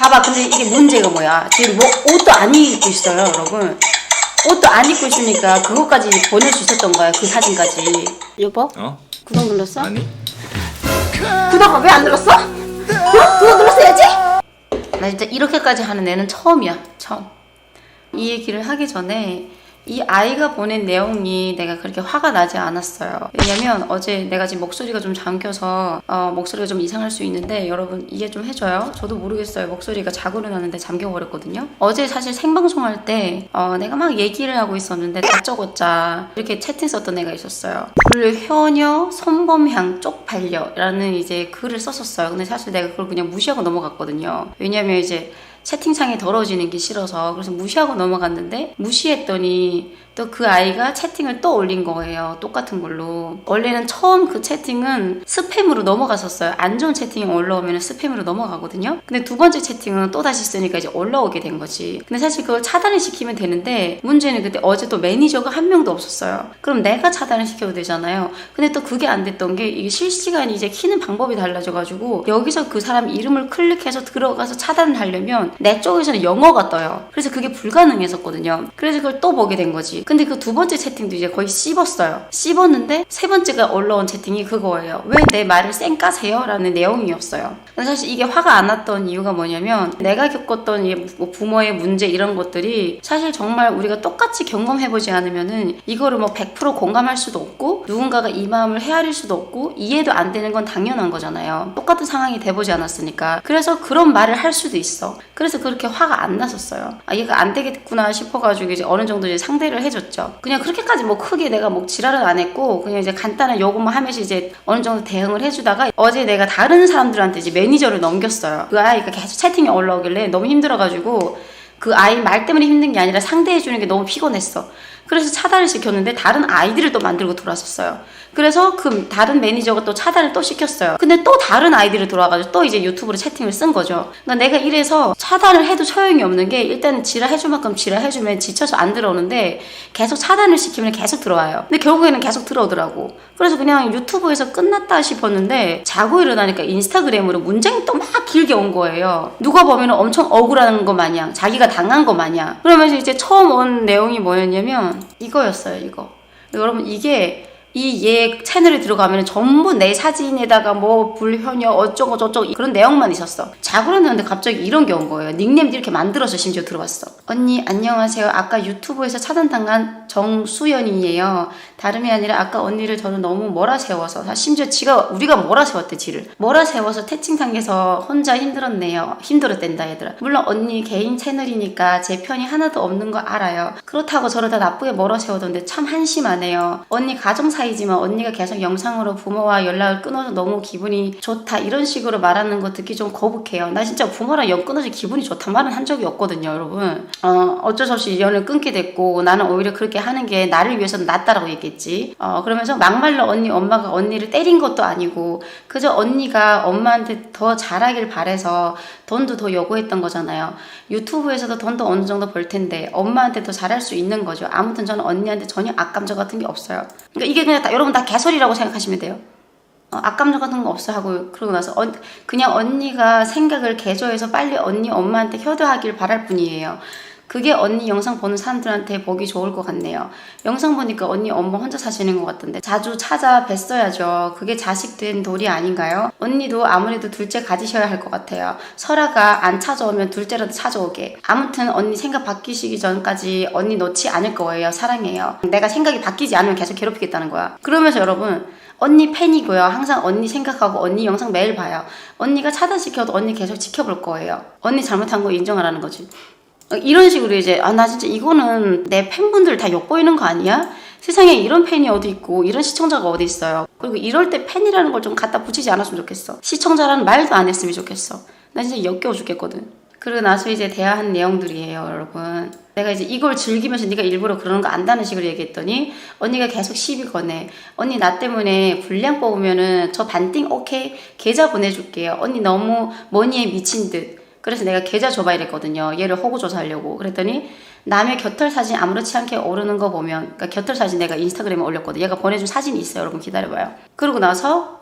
봐봐 근데 이게 문제가 뭐야 지금 뭐 옷도 안 입고 있어요 여러분 옷도 안 입고 있으니까 그것까지 보낼 수 있었던 거야 그 사진까지 여보 어? 구독 눌렀어? 아니? 구독 왜안 눌렀어? 어? 구독 눌렀어야지 나 진짜 이렇게까지 하는 애는 처음이야 처음 이 얘기를 하기 전에 이 아이가 보낸 내용이 내가 그렇게 화가 나지 않았어요. 왜냐면 어제 내가 지금 목소리가 좀 잠겨서 어, 목소리가 좀 이상할 수 있는데 여러분 이해 좀 해줘요. 저도 모르겠어요. 목소리가 자고 일어났는데 잠겨버렸거든요. 어제 사실 생방송할 때 어, 내가 막 얘기를 하고 있었는데 다짜고짜 이렇게 채팅 썼던 애가 있었어요. 불효녀 손범향 쪽팔려라는 이제 글을 썼었어요. 근데 사실 내가 그걸 그냥 무시하고 넘어갔거든요. 왜냐면 이제 채팅창이 더러워지는 게 싫어서 그래서 무시하고 넘어갔는데 무시했더니 또 그 아이가 채팅을 또 올린 거예요. 똑같은 걸로. 원래는 처음 그 채팅은 스팸으로 넘어갔었어요. 안 좋은 채팅이 올라오면 스팸으로 넘어가거든요. 근데 두 번째 채팅은 또 다시 쓰니까 이제 올라오게 된 거지. 근데 사실 그걸 차단을 시키면 되는데 문제는 그때 어제 또 매니저가 한 명도 없었어요. 그럼 내가 차단을 시켜도 되잖아요. 근데 또 그게 안 됐던 게 이게 실시간이 이제 키는 방법이 달라져가지고 여기서 그 사람 이름을 클릭해서 들어가서 차단을 하려면 내 쪽에서는 영어가 떠요. 그래서 그게 불가능했었거든요. 그래서 그걸 또 보게 된 거지. 근데 그 두 번째 채팅도 이제 거의 씹었어요. 씹었는데 세 번째가 올라온 채팅이 그거예요. 왜 내 말을 쌩까세요? 라는 내용이었어요. 사실 이게 화가 안 났던 이유가 뭐냐면 내가 겪었던 이뭐 부모의 문제 이런 것들이 사실 정말 우리가 똑같이 경험해보지 않으면은 이거를 뭐 100% 공감할 수도 없고 누군가가 이 마음을 헤아릴 수도 없고 이해도 안 되는 건 당연한 거잖아요. 똑같은 상황이 돼보지 않았으니까. 그래서 그런 말을 할 수도 있어. 그래서 그렇게 화가 안 났었어요. 아, 얘가 안 되겠구나 싶어가지고 이제 어느 정도 이제 상대를 해 줬죠. 그냥 그렇게까지 뭐 크게 내가 뭐 지랄은 안 했고 그냥 이제 간단한 요것만 하면서 이제 어느 정도 대응을 해주다가 어제 내가 다른 사람들한테 이제 매니저를 넘겼어요. 그 아이가 계속 채팅이 올라오길래 너무 힘들어가지고 그 아이 말 때문에 힘든 게 아니라 상대해주는 게 너무 피곤했어. 그래서 차단을 시켰는데 다른 아이디를 또 만들고 들어왔었어요. 그래서 그 다른 매니저가 또 차단을 또 시켰어요. 근데 또 다른 아이디를 들어와가지고 또 이제 유튜브로 채팅을 쓴 거죠. 그러니까 내가 이래서 차단을 해도 소용이 없는 게 일단은 지랄해줄 만큼 지랄해주면 지쳐서 안 들어오는데 계속 차단을 시키면 계속 들어와요. 근데 결국에는 계속 들어오더라고. 그래서 그냥 유튜브에서 끝났다 싶었는데 자고 일어나니까 인스타그램으로 문장이 또 막 길게 온 거예요. 누가 보면 엄청 억울한 거 마냥 자기가 당한 거 마냥. 그러면서 이제 처음 온 내용이 뭐였냐면 이거였어요. 이거. 여러분 이게 이 얘 채널에 들어가면 전부 내 사진에다가 뭐 불효녀 어쩌고 저쩌고 그런 내용만 있었어. 자고 일어났는데 갑자기 이런 게 온 거예요. 닉네임도 이렇게 만들어서 심지어 들어왔어. 언니 안녕하세요. 아까 유튜브에서 차단당한 정수연이에요. 다름이 아니라 아까 언니를 저는 너무 몰아 세워서 심지어 지가 우리가 몰아 세웠대 지를. 몰아 세워서 태칭상에서 혼자 힘들었네요. 힘들었댄다 얘들아. 물론 언니 개인 채널이니까 제 편이 하나도 없는 거 알아요. 그렇다고 저를 다 나쁘게 몰아 세우던데 참 한심하네요. 언니 가정 사 이지만 언니가 계속 영상으로 부모와 연락을 끊어서 너무 기분이 좋다 이런 식으로 말하는 거 듣기 좀 거북해요. 나 진짜 부모랑 연 끊어서 기분이 좋다 말은 한 적이 없거든요, 여러분. 어, 어쩔 수 없이 연을 끊게 됐고 나는 오히려 그렇게 하는 게 나를 위해서는 낫다라고 얘기했지. 어, 그러면서 막말로 언니 엄마가 언니를 때린 것도 아니고 그저 언니가 엄마한테 더 잘하길 바래서 돈도 더 요구했던 거잖아요. 유튜브에서도 돈도 어느 정도 벌 텐데 엄마한테 더 잘할 수 있는 거죠. 아무튼 저는 언니한테 전혀 악감정 같은 게 없어요. 그러니까 이게 그냥 다, 여러분 다 개소리라고 생각하시면 돼요. 어, 악감정 같은 거 없어 하고 그러고 나서 어, 그냥 언니가 생각을 개조해서 빨리 언니 엄마한테 효도하길 바랄 뿐이에요. 그게 언니 영상 보는 사람들한테 보기 좋을 것 같네요. 영상 보니까 언니 엄마 혼자 사시는 것 같던데 자주 찾아 뵀어야죠. 그게 자식 된 도리 아닌가요? 언니도 아무래도 둘째 가지셔야 할 것 같아요. 설아가 안 찾아오면 둘째라도 찾아오게. 아무튼 언니 생각 바뀌시기 전까지 언니 놓지 않을 거예요. 사랑해요. 내가 생각이 바뀌지 않으면 계속 괴롭히겠다는 거야. 그러면서 여러분 언니 팬이고요. 항상 언니 생각하고 언니 영상 매일 봐요. 언니가 차단시켜도 언니 계속 지켜볼 거예요. 언니 잘못한 거 인정하라는 거지. 어, 이런 식으로 이제 아 나 진짜 이거는 내 팬분들 다 욕보이는 거 아니야? 세상에 이런 팬이 어디 있고 이런 시청자가 어디 있어요? 그리고 이럴 때 팬이라는 걸 좀 갖다 붙이지 않았으면 좋겠어. 시청자라는 말도 안 했으면 좋겠어. 나 진짜 역겨워 죽겠거든. 그러고 나서 이제 대화한 내용들이에요, 여러분. 내가 이제 이걸 즐기면서 네가 일부러 그러는 거 안다는 식으로 얘기했더니 언니가 계속 시비 거네. 언니 나 때문에 분량 뽑으면은 저 반띵 오케이 계좌 보내줄게요. 언니 너무 머니에 미친 듯. 그래서 내가 계좌 줘봐 이랬거든요. 얘를 호구 조사하려고. 그랬더니 남의 곁털 사진 아무렇지 않게 오르는 거 보면 그러니까 곁털 사진 내가 인스타그램에 올렸거든. 얘가 보내준 사진이 있어요. 여러분 기다려봐요. 그러고 나서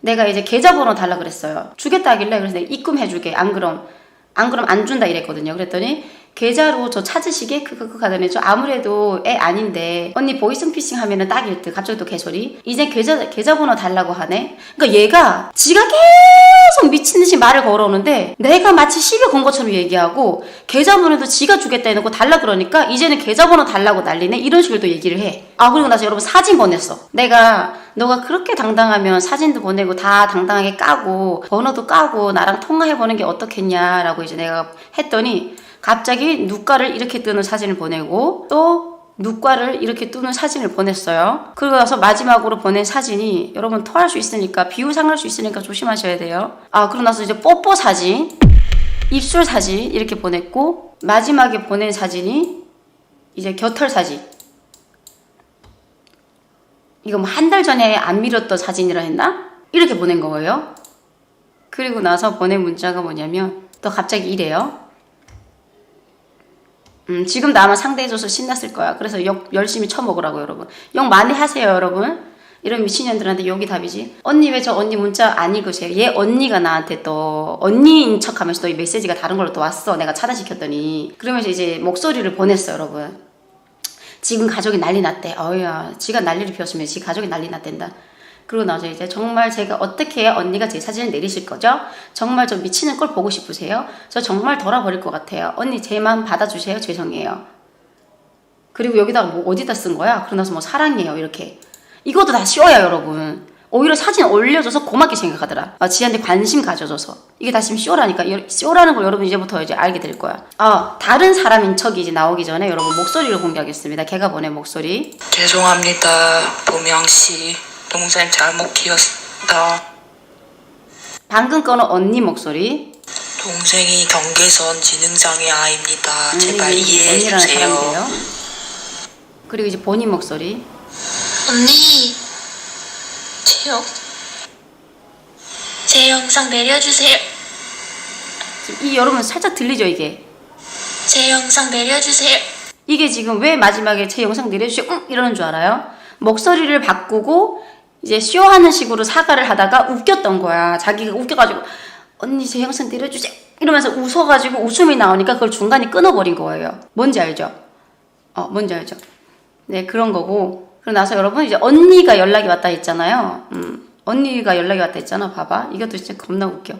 내가 이제 계좌번호 달라 그랬어요. 주겠다 하길래 그래서 내가 입금해주게. 안 그럼 안 그럼 안 준다 이랬거든요. 그랬더니 계좌로 저 찾으시게 그그 하더니 저 아무래도 애 아닌데 언니 보이스피싱 하면은 딱일 듯 갑자기 또 개소리 이제 계좌 계좌번호 달라고 하네. 그러니까 얘가 지가 계속 미친 듯이 말을 걸어오는데 내가 마치 시비 건 것처럼 얘기하고 계좌번호도 지가 주겠다 해놓고 달라 그러니까 이제는 계좌번호 달라고 난리네 이런 식으로 또 얘기를 해. 아 그리고 나서 여러분 사진 보냈어. 내가 너가 그렇게 당당하면 사진도 보내고 다 당당하게 까고 번호도 까고 나랑 통화해보는 게 어떻겠냐라고 이제 내가 했더니 갑자기 누가를 이렇게 뜨는 사진을 보내고 또 누가를 이렇게 뜨는 사진을 보냈어요. 그러고 나서 마지막으로 보낸 사진이 여러분 토할 수 있으니까 비유 상할 수 있으니까 조심하셔야 돼요. 아 그러고 나서 이제 뽀뽀 사진, 입술 사진 이렇게 보냈고 마지막에 보낸 사진이 이제 겨털 사진. 이거 뭐 한 달 전에 안 밀었던 사진이라 했나? 이렇게 보낸 거예요. 그리고 나서 보낸 문자가 뭐냐면 또 갑자기 이래요. 음, 지금도 아마 상대해줘서 신났을 거야. 그래서 욕 열심히 쳐먹으라고 여러분. 욕 많이 하세요 여러분. 이런 미친년들한테 욕이 답이지. 언니 왜 저 언니 문자 안 읽으세요? 얘 언니가 나한테 또 언니인 척 하면서 또 이 메시지가 다른 걸로 또 왔어. 내가 차단시켰더니 그러면서 이제 목소리를 보냈어 여러분. 지금 가족이 난리 났대. 어우야, 지가 난리를 피웠으면 지 가족이 난리 났댄다. 그러고 나서 이제 정말 제가 어떻게 해야 언니가 제 사진을 내리실 거죠? 정말 저 미치는 걸 보고 싶으세요? 저 정말 돌아버릴 것 같아요. 언니 제 마음 받아주세요. 죄송해요. 그리고 여기다가 뭐 어디다 쓴 거야? 그러고 나서 뭐 사랑해요. 이렇게. 이것도 다 쉬워요, 여러분. 오히려 사진 올려줘서 고맙게 생각하더라. 아, 지한테 관심 가져줘서. 이게 다 지금 쇼라니까. 여- 쇼라는 걸 여러분 이제부터 이제 알게 될 거야. 아, 다른 사람인 척이 이제 나오기 전에 여러분 목소리를 공개하겠습니다. 걔가 보낸 목소리. 죄송합니다, 보명 씨. 동생 잘못 키웠다. 방금 거는 언니 목소리. 동생이 경계선 지능장애 아입니다. 음, 제발 이게 이해해 언니라는 주세요. 사람인데요. 그리고 이제 본인 목소리. 언니, 제, 영, 제 영상 내려주세요. 지금 이 여러분 살짝 들리죠 이게? 제 영상 내려주세요. 이게 지금 왜 마지막에 제 영상 내려주세요 응 이러는 줄 알아요? 목소리를 바꾸고 이제 쇼하는 식으로 사과를 하다가 웃겼던 거야. 자기가 웃겨가지고 언니 제 영상 내려주세요 이러면서 웃어가지고 웃음이 나오니까 그걸 중간에 끊어버린 거예요. 뭔지 알죠? 어 뭔지 알죠? 네 그런 거고 그러고 나서 여러분 이제 언니가 연락이 왔다 했잖아요. 음 언니가 연락이 왔다 했잖아. 봐봐 이것도 진짜 겁나 웃겨.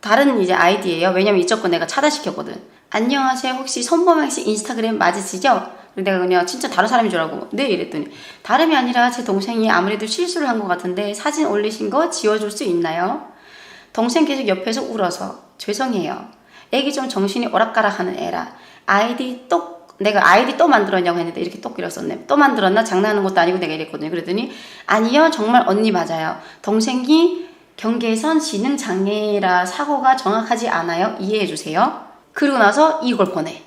다른 이제 아이디예요. 왜냐면 이쪽 거 내가 차단시켰거든. 안녕하세요. 혹시 손범행 씨 인스타그램 맞으시죠? 내가 그냥 진짜 다른 사람인 줄 알고 네 이랬더니 다름이 아니라 제 동생이 아무래도 실수를 한 것 같은데 사진 올리신 거 지워줄 수 있나요? 동생 계속 옆에서 울어서 죄송해요. 애기 좀 정신이 오락가락하는 애라 아이디 똑 내가 아이디 또 만들었냐고 했는데 이렇게 똑 그렸었네. 또 만들었나 장난하는 것도 아니고 내가 이랬거든요. 그랬더니 아니요 정말 언니 맞아요. 동생이 경계선 지능 장애라 사고가 정확하지 않아요. 이해해 주세요. 그리고 나서 이걸 보내.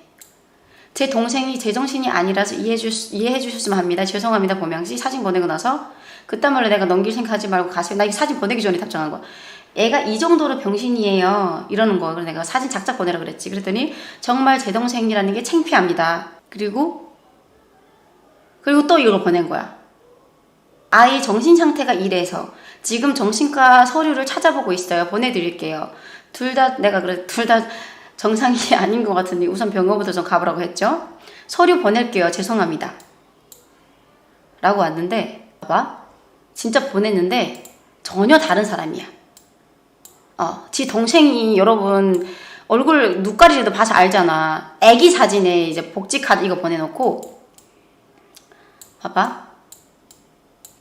제 동생이 제정신이 아니라서 이해해, 주셨으면 합니다. 죄송합니다. 보명씨 사진 보내고 나서 그딴 말로 내가 넘길 생각하지 말고 가세요. 나 이 사진 보내기 전에 답장한 거야. 애가 이 정도로 병신이에요. 이러는 거야. 그래서 내가 사진 작작 보내라 그랬지. 그랬더니 정말 제 동생이라는 게 창피합니다. 그리고 그리고 또 이걸 보낸 거야. 아이 정신 상태가 이래서 지금 정신과 서류를 찾아보고 있어요. 보내드릴게요. 둘 다 내가 그래 둘 다 정상이 아닌 것 같은데 우선 병원부터 좀 가보라고 했죠. 서류 보낼게요. 죄송합니다. 라고 왔는데 봐봐 진짜 보냈는데 전혀 다른 사람이야. 어, 지 동생이 여러분 얼굴 눈가리라도 봐서 알잖아. 애기 사진에 이제 복지 카드 이거 보내놓고 봐봐.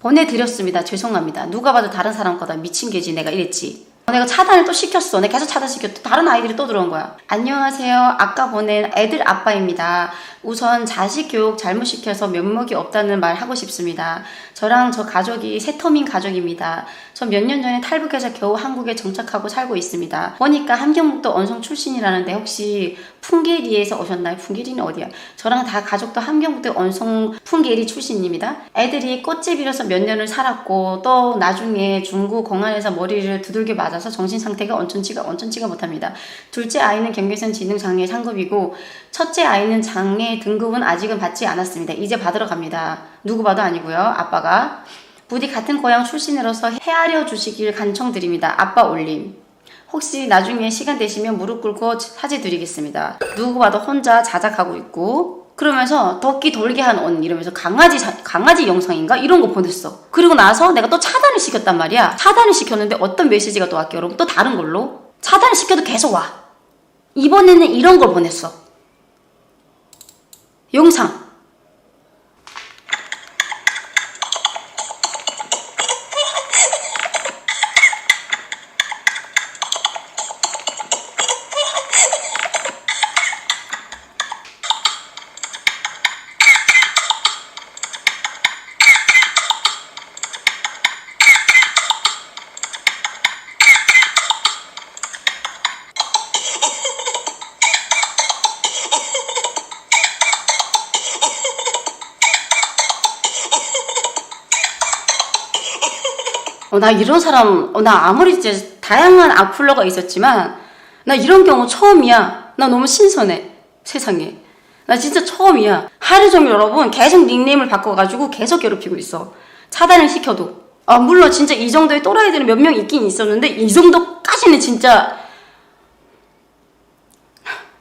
보내드렸습니다. 죄송합니다. 누가 봐도 다른 사람 거다. 미친 개지. 내가 이랬지. 어, 내가 차단을 또 시켰어. 내가 계속 차단시켰. 다른 아이들이 또 들어온 거야. 안녕하세요. 아까 보낸 애들 아빠입니다. 우선 자식 교육 잘못 시켜서 면목이 없다는 말 하고 싶습니다. 저랑 저 가족이 새터민 가족입니다. 저몇년 전에 탈북해서 겨우 한국에 정착하고 살고 있습니다. 보니까 함경북도 언성 출신이라는데 혹시 풍계리에서 오셨나요? 풍계리는 어디야? 저랑 다 가족도 함경북도 언성 풍계리 출신입니다. 애들이 꽃집이라서 몇 년을 살았고 또 나중에 중구 공안에서 머리를 두들겨 맞아서 정신 상태가 온천치가 온천치가 못합니다. 둘째 아이는 경계선 지능 장애 상급이고 첫째 아이는 장애 등급은 아직은 받지 않았습니다. 이제 받으러 갑니다. 누구 봐도 아니고요. 아빠가 부디 같은 고향 출신으로서 헤아려 주시길 간청드립니다. 아빠 올림. 혹시 나중에 시간 되시면 무릎 꿇고 사죄 드리겠습니다. 누구 봐도 혼자 자작하고 있고 그러면서 덕기 돌게 한 언니 이러면서 강아지 자- 강아지 영상인가 이런 거 보냈어. 그리고 나서 내가 또 차단을 시켰단 말이야. 차단을 시켰는데 어떤 메시지가 또 왔게 여러분 또 다른 걸로 차단을 시켜도 계속 와. 이번에는 이런 걸 보냈어. 영상. 어, 나 이런 사람, 어, 나 아무리 이제 다양한 악플러가 있었지만, 나 이런 경우 처음이야. 나 너무 신선해. 세상에. 나 진짜 처음이야. 하루 종일 여러분 계속 닉네임을 바꿔가지고 계속 괴롭히고 있어. 차단을 시켜도. 아, 물론 진짜 이 정도의 또라이들은 몇 명 있긴 있었는데, 이 정도까지는 진짜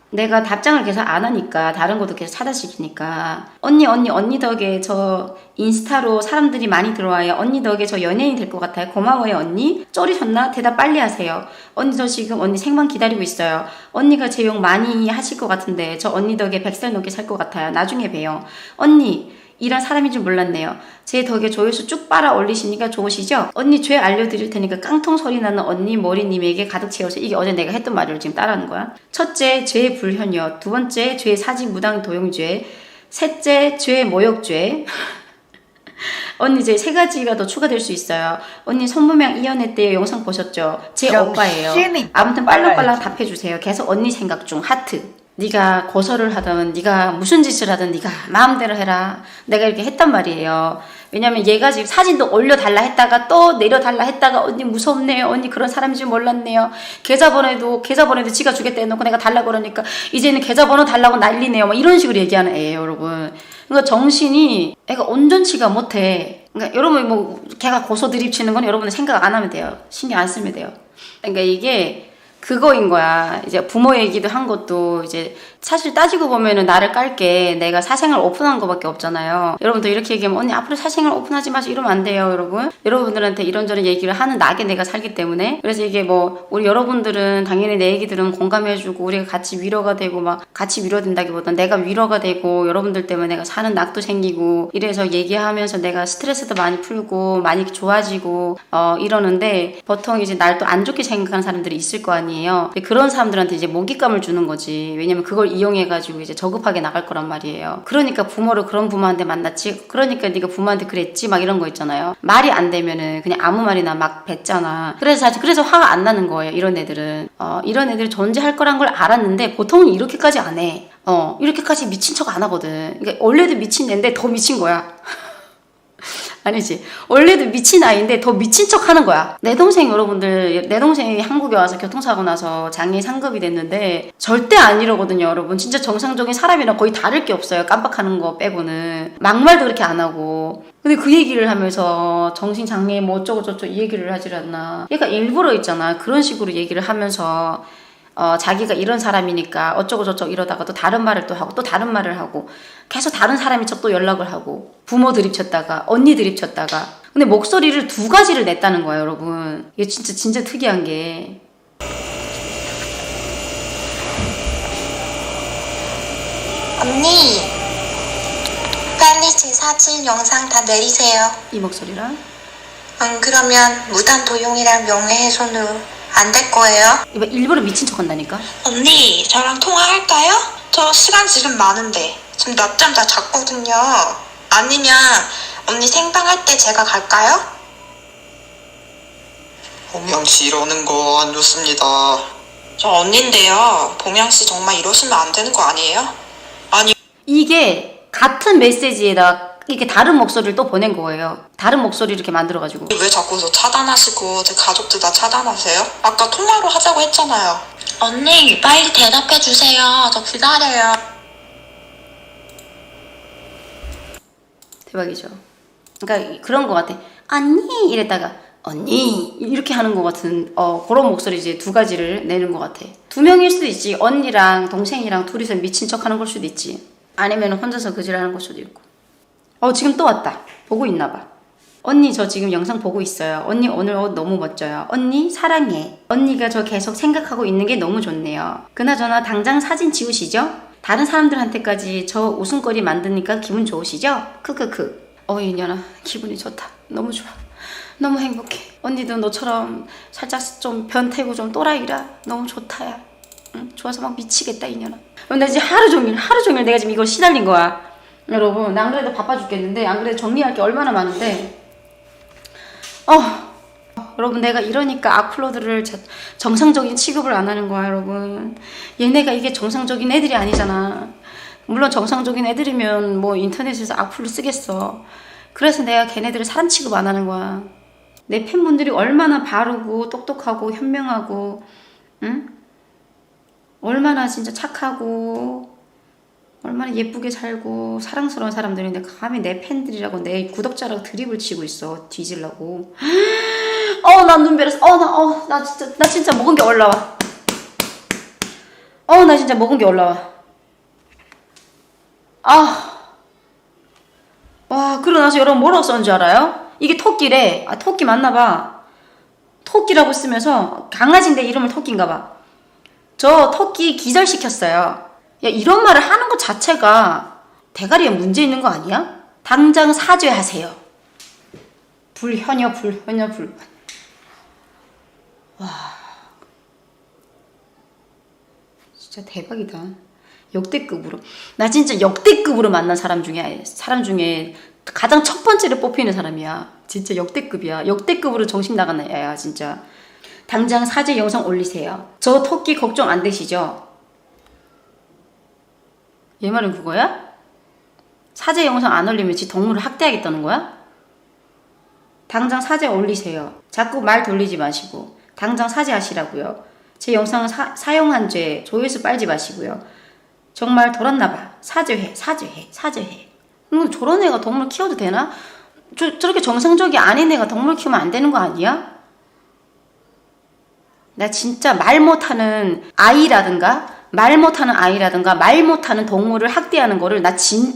내가 답장을 계속 안 하니까 다른 것도 계속 차단시키니까. 언니 언니 언니 덕에 저 인스타로 사람들이 많이 들어와요. 언니 덕에 저 연예인 될 것 같아요. 고마워요 언니. 쫄이셨나? 대답 빨리 하세요. 언니 저 지금 언니 생방 기다리고 있어요. 언니가 제 욕 많이 하실 것 같은데 저 언니 덕에 백살 넘게 살 것 같아요. 나중에 봬요. 언니 이런 사람인 줄 몰랐네요. 제 덕에 조회수 쭉 빨아 올리시니까 좋으시죠? 언니 죄 알려드릴 테니까 깡통 소리 나는 언니 머리님에게 가득 채워서 이게 어제 내가 했던 말을 지금 따라하는 거야. 첫째, 죄 불현여. 두 번째, 죄 사지 무당 도용죄. 셋째, 죄 모욕죄. 언니 이제 세 가지가 더 추가될 수 있어요. 언니 손무명 이연애 때 영상 보셨죠? 제 오빠예요. 아무튼 빨랑빨랑 답해주세요. 계속 언니 생각 중 하트. 네가 고소를 하든 네가 무슨 짓을 하든 네가 마음대로 해라. 내가 이렇게 했단 말이에요. 왜냐면 얘가 지금 사진도 올려달라 했다가 또 내려달라 했다가 언니 무섭네요. 언니 그런 사람인 줄 몰랐네요. 계좌번호도 계좌번호도 지가 주겠다 해놓고 내가 달라고 그러니까 이제는 계좌번호 달라고 난리네요. 막 이런 식으로 얘기하는 애예요, 여러분. 그러니까 정신이 애가 온전치가 못해. 그러니까 여러분 뭐 걔가 고소 드립치는 건 여러분은 생각 안 하면 돼요. 신경 안 쓰면 돼요. 그러니까 이게 그거인 거야. 이제 부모 얘기도 한 것도 이제 사실 따지고 보면은 나를 깔게 내가 사생활 오픈한 거밖에 없잖아요. 여러분도 이렇게 얘기하면 언니 앞으로 사생활 오픈하지 마시고 이러면 안 돼요, 여러분. 여러분들한테 이런저런 얘기를 하는 낙에 내가 살기 때문에 그래서 이게 뭐 우리 여러분들은 당연히 내 얘기들은 공감해주고 우리가 같이 위로가 되고 막 같이 위로된다기보다 내가 위로가 되고 여러분들 때문에 내가 사는 낙도 생기고 이래서 얘기하면서 내가 스트레스도 많이 풀고 많이 좋아지고 어 이러는데 보통 이제 날 또 안 좋게 생각하는 사람들이 있을 거 아니에요. 그런 사람들한테 이제 먹잇감을 주는 거지. 왜냐면 그걸 이용해가지고 이제 저급하게 나갈 거란 말이에요. 그러니까 부모를 그런 부모한테 만났지. 그러니까 네가 부모한테 그랬지. 막 이런 거 있잖아요. 말이 안 되면은 그냥 아무 말이나 막 뱉잖아. 그래서 사실 그래서 화가 안 나는 거예요. 이런 애들은 어 이런 애들이 존재할 거란 걸 알았는데 보통은 이렇게까지 안 해. 어 이렇게까지 미친 척 안 하거든. 그러니까 원래도 미친 애인데 더 미친 거야. 아니지. 원래도 미친 아이인데 더 미친 척 하는 거야. 내 동생 여러분들, 내 동생이 한국에 와서 교통사고 나서 장애 상급이 됐는데 절대 안 이러거든요, 여러분. 진짜 정상적인 사람이랑 거의 다를 게 없어요. 깜빡하는 거 빼고는. 막말도 그렇게 안 하고. 근데 그 얘기를 하면서 정신장애 뭐 어쩌고저쩌고 이 얘기를 하질 않나. 얘가 일부러 있잖아. 그런 식으로 얘기를 하면서 어, 자기가 이런 사람이니까 어쩌고저쩌고 이러다가 또 다른 말을 또 하고 또 다른 말을 하고 계속 다른 사람인 척또 연락을 하고 부모 드립쳤다가 언니 드립쳤다가 근데 목소리를 두 가지를 냈다는 거예요 여러분 이게 진짜 진짜 특이한 게 언니, 빨리 제 사진 영상 다 내리세요. 이 목소리랑 안 그러면 무단 도용이랑 명예훼손으로 안 될 거예요. 이거 일부러 미친 척 한다니까 언니, 저랑 통화할까요? 저 시간 지금 많은데 지금 낮잠 다 잤거든요. 아니면 언니 생방할 때 제가 갈까요? 범양 씨 이러는 거 안 좋습니다. 저 언니인데요. 봉양 씨 정말 이러시면 안 되는 거 아니에요? 아니 이게 같은 메시지에다 이렇게 다른 목소리를 또 보낸 거예요 다른 목소리 이렇게 만들어가지고 왜 자꾸 저 차단하시고 제 가족들 다 차단하세요? 아까 통화로 하자고 했잖아요. 언니, 빨리 대답해 주세요. 저 기다려요. 대박이죠. 그러니까 그런 것 같아. 언니 이랬다가 언니 이렇게 하는 것 같은 어 그런 목소리 이제 두 가지를 내는 것 같아. 두 명일 수도 있지. 언니랑 동생이랑 둘이서 미친 척하는 걸 수도 있지. 아니면 혼자서 그질하는 걸 수도 있고. 어 지금 또 왔다. 보고 있나 봐. 언니 저 지금 영상 보고 있어요. 언니 오늘 옷 너무 멋져요. 언니 사랑해. 언니가 저 계속 생각하고 있는 게 너무 좋네요. 그나저나 당장 사진 지우시죠? 다른 사람들한테까지 저 웃음거리 만드니까 기분 좋으시죠? 크크크. 어 이 년아 기분이 좋다. 너무 좋아. 너무 행복해. 언니도 너처럼 살짝 좀 변태고 좀 또라이라 너무 좋다 야. 응? 좋아서 막 미치겠다 이년아. 근데 이제 하루 종일 하루 종일 내가 지금 이거 시달린 거야. 여러분 나 안 그래도 바빠 죽겠는데 안 그래도 정리할 게 얼마나 많은데 어 여러분 내가 이러니까 악플러들을 자- 정상적인 취급을 안 하는 거야 여러분. 얘네가 이게 정상적인 애들이 아니잖아. 물론 정상적인 애들이면 뭐 인터넷에서 악플을 쓰겠어. 그래서 내가 걔네들을 사람 취급 안 하는 거야. 내 팬분들이 얼마나 바르고 똑똑하고 현명하고 응? 얼마나 진짜 착하고 얼마나 예쁘게 살고 사랑스러운 사람들인데 감히 내 팬들이라고 내 구독자라고 드립을 치고 있어. 뒤질라고 어나 눈 베렸어 어나 어 나 진짜 나 진짜 먹은 게 올라와 어나 진짜 먹은 게 올라와 아 와 그러고 나서 여러분 뭐라고 썼는 줄 알아요? 이게 토끼래 아 토끼 맞나 봐 토끼라고 쓰면서 강아지인데 이름을 토끼인가 봐 저 토끼 기절시켰어요. 야, 이런 말을 하는 것 자체가 대가리에 문제 있는 거 아니야? 당장 사죄하세요. 불현여, 불현여, 불. 와. 진짜 대박이다. 역대급으로. 나 진짜 역대급으로 만난 사람 중에, 사람 중에 가장 첫 번째로 뽑히는 사람이야. 진짜 역대급이야. 역대급으로 정신 나간 애야, 진짜. 당장 사죄 영상 올리세요. 저 토끼 걱정 안 되시죠? 얘 말은 그거야? 사죄 영상 안 올리면 지 동물을 학대하겠다는 거야? 당장 사죄 올리세요. 자꾸 말 돌리지 마시고 당장 사죄하시라고요. 제 영상을 사, 사용한 죄 조회수 빨지 마시고요. 정말 돌았나 봐. 사죄해, 사죄해, 사죄해. 음, 저런 애가 동물 키워도 되나? 저, 저렇게 정상적이 아닌 애가 동물 키우면 안 되는 거 아니야? 나 진짜 말 못하는 아이라든가 말 못하는 아이라든가 말 못하는 동물을 학대하는 거를 나 진짜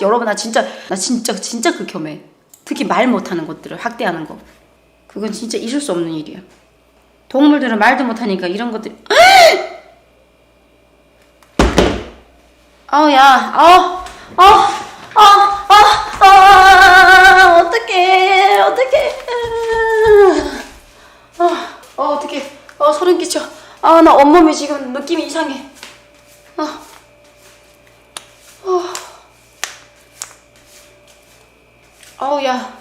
여러분 나 진짜 나 진짜 진짜 극혐해. 특히 말 못하는 것들을 학대하는 거. 그건 진짜 있을 수 없는 일이야. 동물들은 말도 못하니까 이런 것들. 아우 야, 아우, 아우, 아우, 아우, 아, 어떡해, 어떡해. 아, 어, 어떡해. 어, 소름 끼쳐. 아, 나 온몸이 지금 느낌이 이상해. 아. 어. 아우, 야.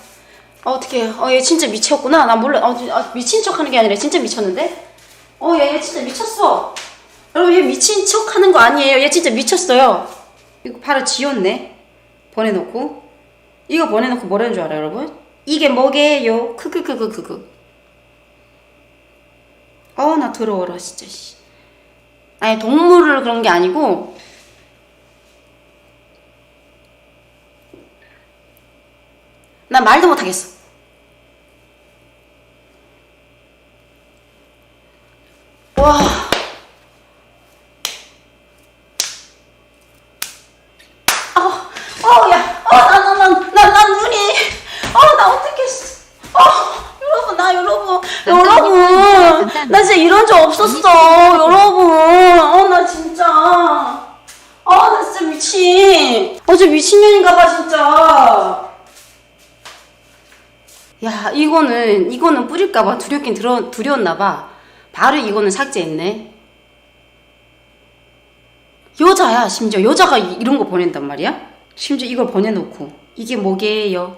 아. 어, 얘 진짜 미쳤구나. 나 몰라. 어, 아, 미친 척 하는 게 아니라 진짜 미쳤는데? 어, 야, 얘 진짜 미쳤어. 여러분, 얘 미친 척 하는 거 아니에요. 얘 진짜 미쳤어요. 이거 바로 지웠네. 보내놓고. 이거 보내놓고 뭐라는 줄 알아요, 여러분? 이게 뭐게요? 크크크크크크. 어, 나 더러워라, 진짜, 씨. 아니, 동물을 그런 게 아니고, 나 말도 못하겠어. 와. 어, 어, 야, 어, 나, 나, 나, 나, 나 눈이, 어, 나 어떻게, 어, 여러분, 나 여러분, 여러분, 나 진짜 이런 적 없었어, 여러분, 어, 나 진짜, 어, 나 진짜 미친, 어제 미친년인가봐, 진짜. 야, 이거는, 이거는 뿌릴까봐 두렵긴 두려, 두려웠나봐. 바로 이거는 삭제했네. 여자야, 심지어. 여자가 이- 이런 거 보낸단 말이야? 심지어 이걸 보내놓고. 이게 뭐게요?